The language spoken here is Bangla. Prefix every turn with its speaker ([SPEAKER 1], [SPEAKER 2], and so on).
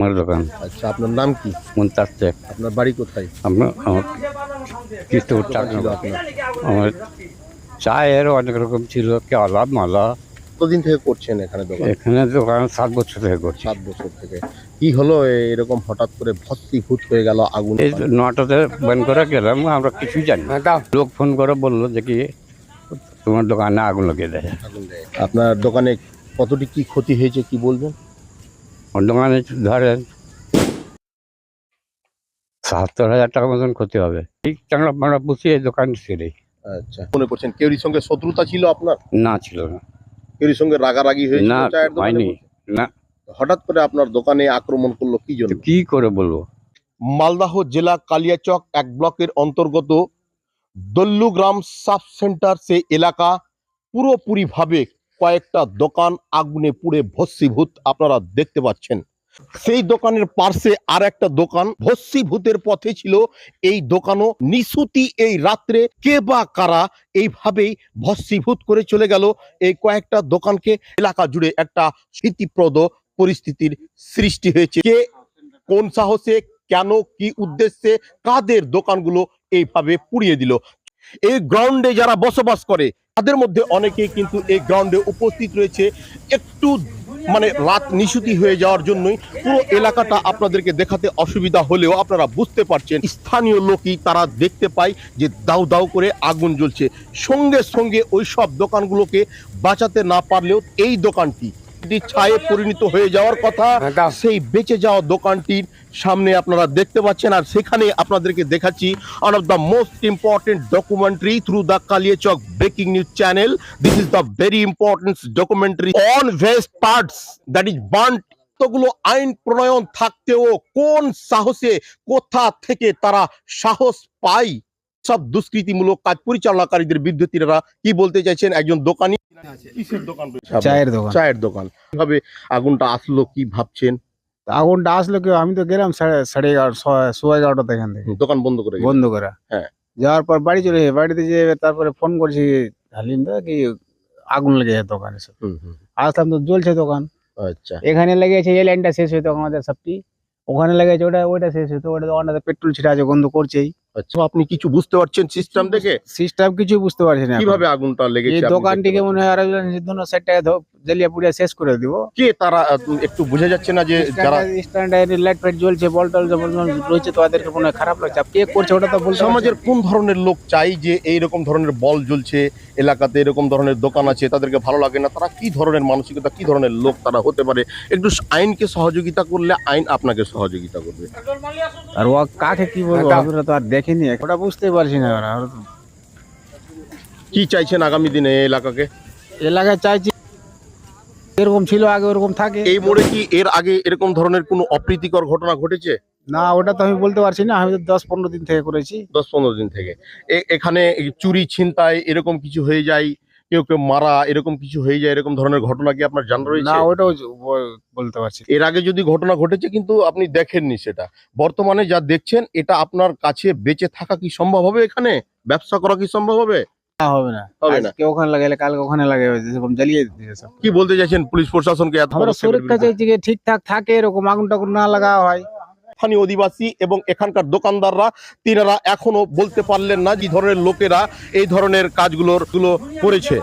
[SPEAKER 1] আমার দোকান।
[SPEAKER 2] আচ্ছা আপনার নাম কি?
[SPEAKER 1] মুমতাজ শেখ।
[SPEAKER 2] আপনার বাড়ি কোথায়?
[SPEAKER 1] আমরা আমার কৃষ্ণপুর
[SPEAKER 2] ছিল আপনার?
[SPEAKER 1] আমার চায়ের অনেক রকম ছিল কেলা মালা।
[SPEAKER 2] কতদিন থেকে করছেন এখানে দোকান?
[SPEAKER 1] এখানে দোকান সাত বছর থেকে করছি।
[SPEAKER 2] সাত বছর থেকে। কি হলো এরকম হঠাৎ করে ভর্তি ভর্তিভূত হয়ে গেল আগুন?
[SPEAKER 1] এই নটাতে বন্ধ করে গেলাম আমরা কিছুই জানি না। লোক ফোন করে বলল যে কি তোমার দোকানে আগুন লাগিয়ে দেয়।
[SPEAKER 2] আগুন আপনার দোকানে কতটি কি ক্ষতি হয়েছে কি বলবেন?
[SPEAKER 1] দোকানে ধরেন সাহাত্তর হাজার টাকা মতন ক্ষতি হবে। ঠিক চাংড়া পাংড়া পুষিয়ে এই দোকান ছেড়ে।
[SPEAKER 2] আচ্ছা। মনে করছেন কেউরির সঙ্গে শত্রুতা ছিল আপনার?
[SPEAKER 1] না ছিল না।
[SPEAKER 2] কেউরির সঙ্গে রাগারাগি হয়েছিল
[SPEAKER 1] না
[SPEAKER 2] চায়ের দোকানে
[SPEAKER 1] হয়নি। না।
[SPEAKER 2] হঠাৎ করে আপনার দোকানে আক্রমণ করল কি জন্য?
[SPEAKER 1] কি করে বলব?
[SPEAKER 2] মালদাহ জেলা কালিয়াচক এক ব্লকের অন্তর্গত দল্লুগ্রাম সাব সেন্টার সে এলাকা পুরোপুরিভাবে কয়েকটা দোকান আগুনে পুড়ে ভস্মীভূত আপনারা দেখতে পাচ্ছেন। সেই দোকানের পার্শ্বে আর একটা দোকান ভস্মীভূতের পথে ছিল। এই দোকানও নিশুতি এই রাত্রে কে বা কারা এইভাবেই ভস্মীভূত করে চলে গেল। এই কয়েকটা দোকানকে এলাকা জুড়ে একটা স্মৃতিপ্রদ পরিস্থিতির সৃষ্টি হয়েছে। কে কোন সাহসে, কেন, কি উদ্দেশ্যে, কাদের দোকানগুলো এইভাবে পুড়িয়ে দিল? এই গ্রাউন্ডে যারা বসবাস করে, তাদের মধ্যে অনেকেই কিন্তু এই গ্রাউন্ডে উপস্থিত রয়েছে। একটু মানে রাত নিশুতি হয়ে যাওয়ার জন্যই পুরো এলাকাটা আপনাদেরকে দেখাতে অসুবিধা হলেও আপনারা বুঝতে পারছেন, স্থানীয় লোকই তারা দেখতে পায় যে দাউ দাউ করে আগুন জ্বলছে। সঙ্গে সঙ্গে ওই সব দোকানগুলোকে বাঁচাতে না পারলেও এই দোকানটি এটি ছায়ে পরিণত হয়ে যাওয়ার কথা সেই বেঁচে যাওয়া দোকানটির সামনে আপনারা দেখতে পাচ্ছেন আর সেখানে আপনাদেরকে দেখাচ্ছি one of the most important documentary through the Kaliachak breaking news channel this is the very important documentary on vast parts that is কতগুলো আইন প্রণয়ন থাকতেও কোন সাহসে কোথা থেকে তারা সাহস পায়? সব দুষ্কৃতিমূলক কাজ পরিচালনাকারীদের বিরুদ্ধে তিনারা কি বলতে চাইছেন? একজন দোকানি দোকান
[SPEAKER 3] চায়ের দোকান।
[SPEAKER 2] চায়ের দোকান। কীভাবে আগুনটা আসলো কি ভাবছেন?
[SPEAKER 3] আগুনটা আসলো কেউ আমি তো গেলাম সাড়ে সাড়ে এগারো সোয়া এগারোটা এখান থেকে।
[SPEAKER 2] দোকান বন্ধ করে
[SPEAKER 3] বন্ধ করা।
[SPEAKER 2] হ্যাঁ।
[SPEAKER 3] যাওয়ার পর বাড়ি চলে যাই বাড়িতে যে তারপরে ফোন করছি হালিম দা কি আগুন লেগে যায় দোকানে সব।
[SPEAKER 2] হুম, হুম।
[SPEAKER 3] আসলাম তো জ্বলছে দোকান।
[SPEAKER 2] আচ্ছা।
[SPEAKER 3] এখানে লেগেছে এই লাইনটা শেষ হইতো আমাদের সবটি। ওখানে লেগেছে ওটা ওইটা শেষ হইতো ওটা ওখানে পেট্রোল ছিটা আছে গন্ধ করছেই।
[SPEAKER 2] আচ্ছা। আপনি কিছু বুঝতে পারছেন সিস্টেম দেখে?
[SPEAKER 3] সিস্টেম কিছু বুঝতে পারছি না এখন।
[SPEAKER 2] কীভাবে আগুনটা
[SPEAKER 3] এই
[SPEAKER 2] লেগেছে আপনি
[SPEAKER 3] দোকানটিকে
[SPEAKER 2] দেখতে
[SPEAKER 3] মনে হয় আরও দুটো সাইড টাকা জ্বালিয়ে পুড়িয়ে শেষ করে দিব?
[SPEAKER 2] কে তারা একটু বোঝা যাচ্ছে না যে যারা
[SPEAKER 3] স্ট্যান্ডার্ড লাইট ফাইট জ্বলছে বল টল রয়েছে তো ওদেরকে মনে খারাপ লাগছে। কে করছে ওটা তো না।
[SPEAKER 2] সমাজের কোন ধরনের লোক চাই যে এই রকম ধরনের বল জ্বলছে এলাকাতে এরকম ধরনের দোকান আছে তাদেরকে ভালো লাগে না? তারা কি ধরনের মানসিকতা কি ধরনের লোক তারা হতে পারে? একটু আইনকে সহযোগিতা করলে আইন আপনাকে সহযোগিতা করবে।
[SPEAKER 3] আর ও কাকে কি বলব? আমরা তো আর দেখিনি। ওটা বুঝতেই পারছি না ওরা ওরা
[SPEAKER 2] কি চাইছেন আগামী দিনে এই এলাকাকে?
[SPEAKER 3] এলাকায় চাইছি এরকম ছিল আগে ওরকম থাকে।
[SPEAKER 2] এই মোড়ে কি এর আগে এরকম ধরনের কোনো অপ্রীতিকর ঘটনা ঘটেছে?
[SPEAKER 3] না ওটা তো আমি বলতে পারছি না। আমি তো দশ পনেরো দিন থেকে করেছি।
[SPEAKER 2] দশ পনেরো দিন থেকে। এখানে চুরি ছিনতাই এরকম কিছু হয়ে যায়? কেউ কেউ মারা এরকম কিছু হয়ে যায়? এরকম ধরনের ঘটনা কি আপনার জানা রয়েছে?
[SPEAKER 3] না ওটাও বলতে পারছি
[SPEAKER 2] এর আগে যদি ঘটনা ঘটেছে কিন্তু আপনি দেখেননি সেটা। বর্তমানে যা দেখছেন এটা আপনার কাছে বেঁচে থাকা কি সম্ভব হবে এখানে? ব্যবসা করা কি সম্ভব হবে?
[SPEAKER 3] হবে না।
[SPEAKER 2] হবে না।
[SPEAKER 3] আজকে ওখানে লাগাইলে কালকে ওখানে জ্বালিয়ে সব।
[SPEAKER 2] কি বলতে চাইছেন পুলিশ প্রশাসনকে এত বড়
[SPEAKER 3] আমরা
[SPEAKER 2] step এর
[SPEAKER 3] চাইছি যে ঠিকঠাক থাকে এরকম আগুন টাগুন না লাগা হয়।
[SPEAKER 2] স্থানীয় অধিবাসী এবং এখানকার দোকানদাররা তিনারা এখনও বলতে পারলেন না যে ধরনের লোকেরা এই ধরনের কাজগুলোরগুলো করেছে।